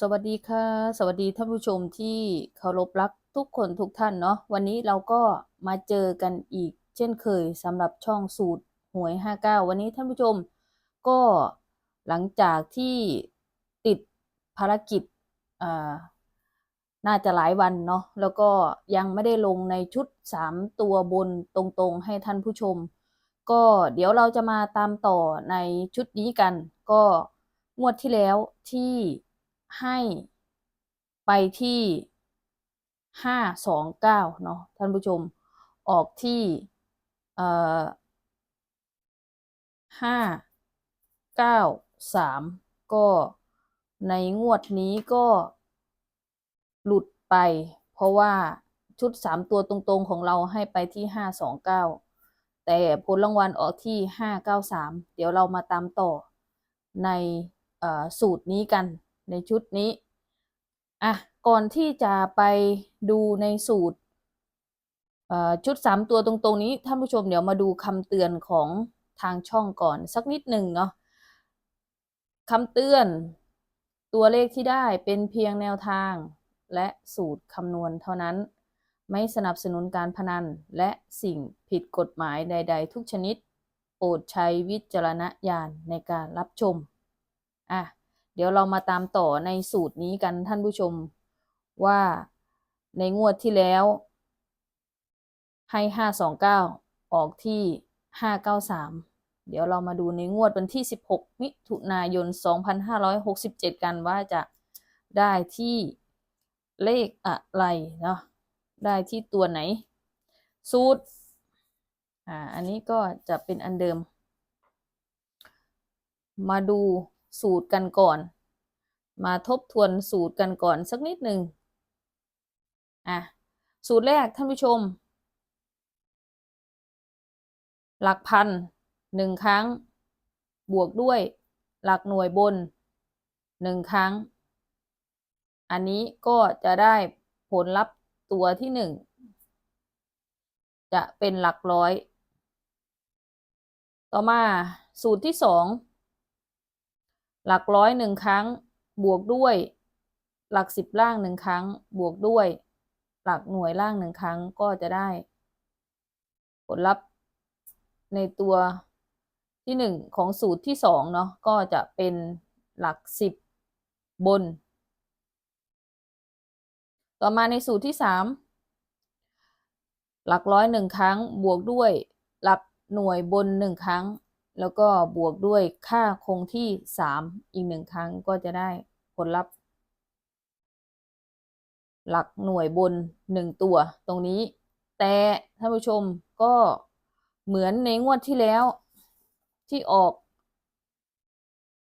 สวัสดีค่ะ สวัสดีท่านผู้ชมที่เคารพรักทุกคนทุกท่านเนาะวันนี้เราก็มาเจอกันอีก เช่นเคยสำหรับช่องสูตรหวย 59 วันนี้ท่านผู้ชมก็หลังจากที่ติดภารกิจอ่าน่าจะหลายวันเนาะแล้วก็ยังไม่ได้ลงในชุด 3 ตัวบนตรงๆ ให้ท่านผู้ชม ก็เดี๋ยวเราจะมาตามต่อในชุดนี้กัน ก็งวดที่แล้วที่ ให้ไปที่ห้าสองเก้าเนาะท่านผู้ชมออกที่เอ่อห้าเก้าสามก็ในงวดนี้ก็หลุดไป เพราะว่าชุดสามตัวตรงๆของเราให้ไปที่ห้าสองเก้าแต่ผลรางวัลออกที่ห้าเก้าสามเดี๋ยวเรามาตามต่อในสูตรนี้กัน ในชุดนี้ อะ ก่อนที่จะไปดูในสูตรชุดสามตัวตรงๆนี้ท่านผู้ชมเดี๋ยวมาดูคำเตือนของทางช่องก่อนสักนิดหนึ่งเนาะคำเตือน ตัวเลขที่ได้เป็นเพียงแนวทาง และสูตรคำนวณเท่านั้น ไม่สนับสนุนการพนัน และสิ่งผิดกฎหมายใด ๆ ทุกชนิด โปรดใช้วิจารณญาณในการรับชม อะ เดี๋ยวเรามาตามต่อในสูตรนี้กันท่านผู้ชมว่าในงวดที่แล้ว ให้ห้าสองเก้าออกที่ห้าเก้าสามเดี๋ยวเรามาดูในงวดวันที่สิบหกมิถุนายนสองพันห้าร้อยหกสิบเจ็ดกันว่าจะได้ที่เลขอะไรเนาะได้ที่ตัวไหน สูตรอ่าอันนี้ก็จะเป็นอันเดิม มาดู สูตรกันก่อน มาทบทวนสูตรกันก่อนสักนิดหนึ่งอะสูตรแรกท่านผู้ชม หลักพันหนึ่งครั้ง บวกด้วย หลักหน่วยบนหนึ่งครั้ง อันนี้ก็จะได้ผลลัพธ์ตัวที่หนึ่งจะเป็นหลักร้อย ต่อมาสูตรที่สอง หลักร้อยหนึ่งครั้ง บวกด้วย หลักสิบล่างหนึ่งครั้ง บวกด้วย หลักหน่วยล่างหนึ่งครั้งก็จะได้ ผลลัพธ์ในตัวที่หนึ่งของสูตรที่สองเนาะก็จะเป็นหลักสิบบน ต่อมาในสูตรที่สามหลักร้อยหนึ่งครั้ง บวกด้วย หลักหน่วยบนหนึ่งครั้ง แล้วก็บวกด้วยค่าคงที่สามอีกหนึ่งครั้งก็จะได้ผลลัพธ์ หลักหน่วยบนหนึ่งตัวตรงนี้ แต่ท่านผู้ชมก็เหมือนในงวดที่แล้ว ที่ออก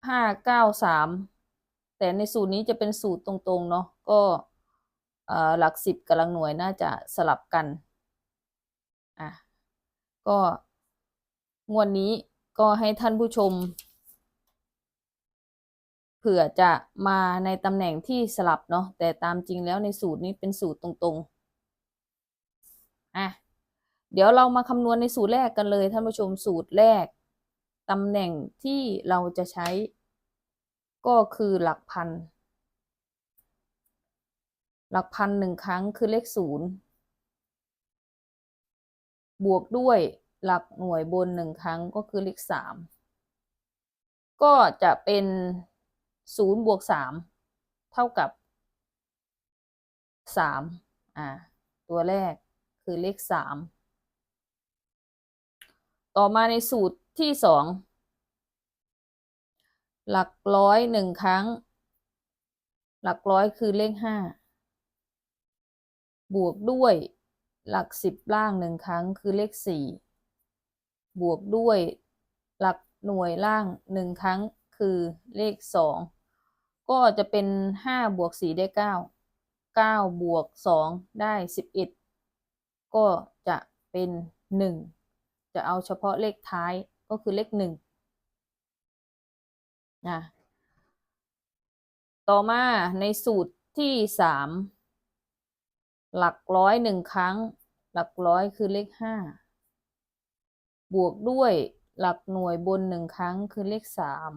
ห้าเก้าสามแต่ในสูตรนี้จะเป็นสูตรตรงๆ เนาะก็หลักสิบกับหลักหน่วยน่าจะสลับกัน อะ ก็งวดนี้ ก็ให้ท่านผู้ชม เผื่อจะมาในตำแหน่งที่สลับเนาะแต่ตามจริงแล้วในสูตรนี้เป็นสูตรตรงๆอะเดี๋ยวเรามาคำนวณในสูตรแรกกันเลยท่านผู้ชมสูตรแรกตำแหน่งที่เราจะใช้ ก็คือหลักพัน หลักพันหนึ่งครั้งคือเลขศูนย์บวกด้วย หลักหน่วยบนหนึ่งครั้งก็คือเลขสามก็จะเป็นศูนย์บวกสามเท่ากับสามอ่าตัวแรกคือเลขสามต่อมาในสูตรที่สองหลักร้อยหนึ่งครั้ง หลักร้อยคือเลขห้าบวกด้วยหลักสิบล่างหนึ่งครั้งคือเลขสี่ บวกด้วยหลักหน่วยล่างหนึ่งครั้งคือเลขสองก็จะเป็นห้าบวกสี่ได้เก้าเก้าบวกสองได้สิบเอ็ดก็จะเป็นหนึ่งจะเอาเฉพาะเลขท้ายก็คือเลขหนึ่งนะต่อมาในสูตรที่สามหลักร้อยหนึ่งครั้ง หลักร้อยคือเลขห้า บวกด้วยหลักหน่วยบนหนึ่งครั้งคือเลขสาม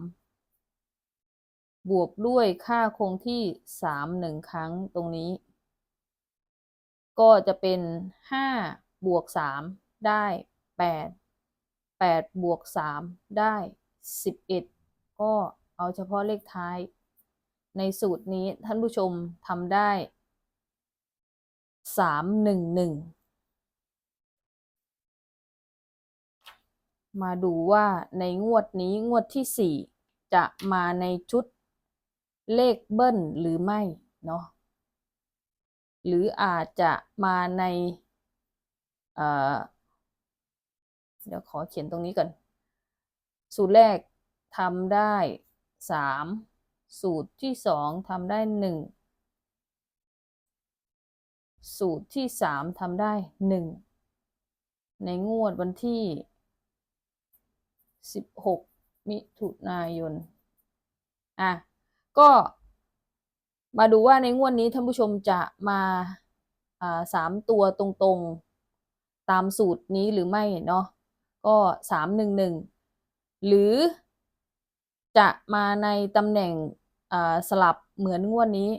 บวกด้วยค่าคงที่สามหนึ่งครั้งตรงนี้ ก็จะเป็นห้าบวกสามได้แปดแปดบวกสามได้สิบเอ็ดก็เอาเฉพาะเลขท้าย ในสูตรนี้ท่านผู้ชมทำได้สามหนึ่งหนึ่ง มาดูว่าในงวดนี้งวดที่สี่จะมาในชุดเลขเบิ้ลหรือไม่เนาะหรืออาจจะมาในเเดี๋ยวขอเขียนตรงนี้ก่อน สูตรแรกทำได้สามสูตรที่สองทำได้หนึ่งสูตรที่สามทำได้หนึ่งในงวดวันที่ สิบหกมิถุนายน อะ ก็มาดูว่าในงวดนี้ท่านผู้ชมจะมาอ่าสามตัวตรงๆ ตามสูตรนี้หรือไม่เนาะ ก็สามหนึ่งหนึ่งหรือจะมาในตำแหน่งสลับเหมือนงวดนี้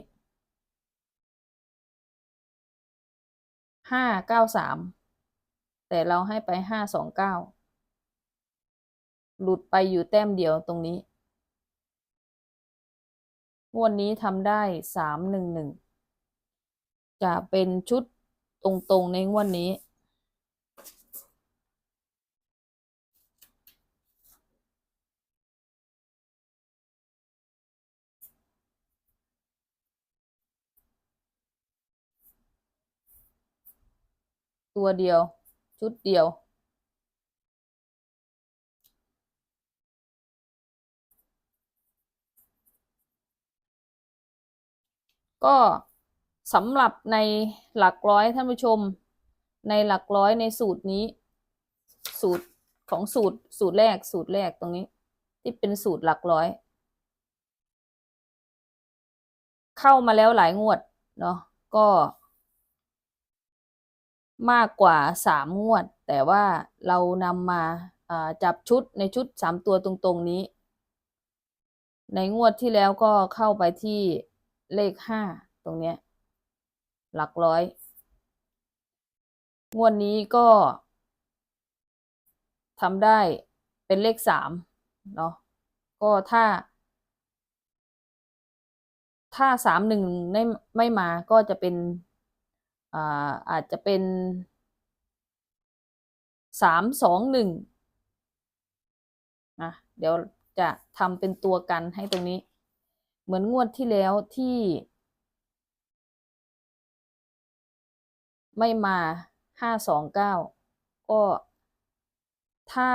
ห้าเก้าสามแต่เราให้ไปห้าสองเก้า หลุดไปอยู่แต้มเดียวตรงนี้ งวดนี้ทำได้สามหนึ่งหนึ่งจะเป็นชุดตรงๆในงวดนี้ ตัวเดียว ชุดเดียว ก็สำหรับในหลักร้อยท่านผู้ชม ในหลักร้อยในสูตรนี้ สูตรของสูตรสูตรแรกสูตรแรกตรงนี้ ที่เป็นสูตรหลักร้อย เข้ามาแล้วหลายงวดเนาะก็มากกว่าสามงวด แต่ว่าเรานำมาจับชุดในชุดสามตัวตรงๆนี้ ในงวดที่แล้วก็เข้าไปที่ เลขห้าตรงเนี้ย หลักร้อย งวดนี้ก็ทำได้เป็นเลขสามเนาะก็ถ้า ถ้าสามหนึ่งไม่ไม่มาก็จะเป็นอ่าอาจจะเป็นสามสองหนึ่งนะเดี๋ยวจะทำเป็นตัวกันให้ตรงนี้ เหมือนงวดที่แล้วที่ ไม่มาห้าสองเก้าก็ถ้า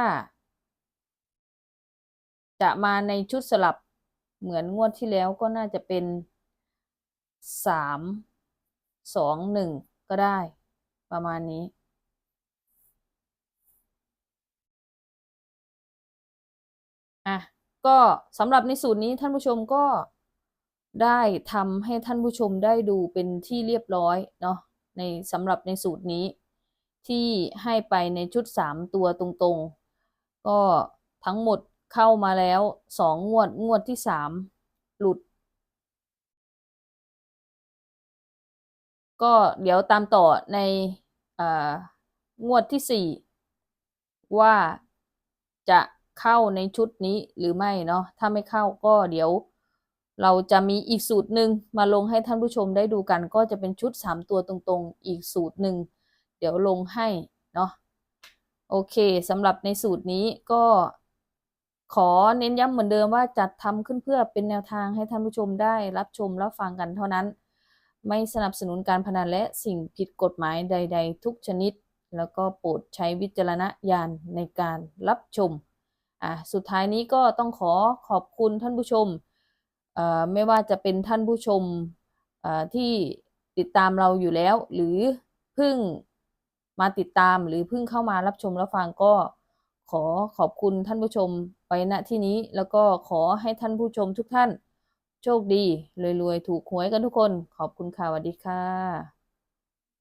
จะมาในชุดสลับเหมือนงวดที่แล้วก็น่าจะเป็นสามสองหนึ่งก็ได้ ประมาณนี้อะก็สำหรับในสูตรนี้ท่านผู้ชมก็ ได้ทำให้ท่านผู้ชมได้ดูเป็นที่เรียบร้อยเนาะในสำหรับในสูตรนี้ ที่ให้ไปในชุดสามตัวตรงๆ ก็ทั้งหมดเข้ามาแล้วสองงวดงวดที่สามหลุด ก็เดี๋ยวตามต่อในงวดที่สี่ว่าจะเข้าในชุดนี้หรือไม่เนาะถ้าไม่เข้าก็เดี๋ยว เราจะมีอีกสูตรหนึ่งมาลงให้ท่านผู้ชมได้ดูกัน ก็จะเป็นชุดสามตัวตรงๆ อีกสูตรหนึ่งเดี๋ยวลงให้เนาะโอเคสำหรับในสูตรนี้ก็ขอเน้นย้ำเหมือนเดิมว่าจัดทำขึ้นเพื่อเป็นแนวทางให้ท่านผู้ชมได้รับชมรับฟังกันเท่านั้น ไม่สนับสนุนการพนันและสิ่งผิดกฎหมายใด ๆ ทุกชนิด แล้วก็โปรดใช้วิจารณญาณในการรับชมอะสุดท้ายนี้ก็ต้องขอขอบคุณท่านผู้ชม ไม่ว่าจะเป็นท่านผู้ชมที่ติดตามเราอยู่แล้ว หรือเพิ่งมาติดตามหรือเพิ่งเข้ามารับชมรับฟังก็ขอขอบคุณท่านผู้ชมไปณที่นี้ แล้วก็ขอให้ท่านผู้ชมทุกท่าน โชคดีรวยๆถูกหวยกันทุกคน ขอบคุณค่ะสวัสดีค่ะ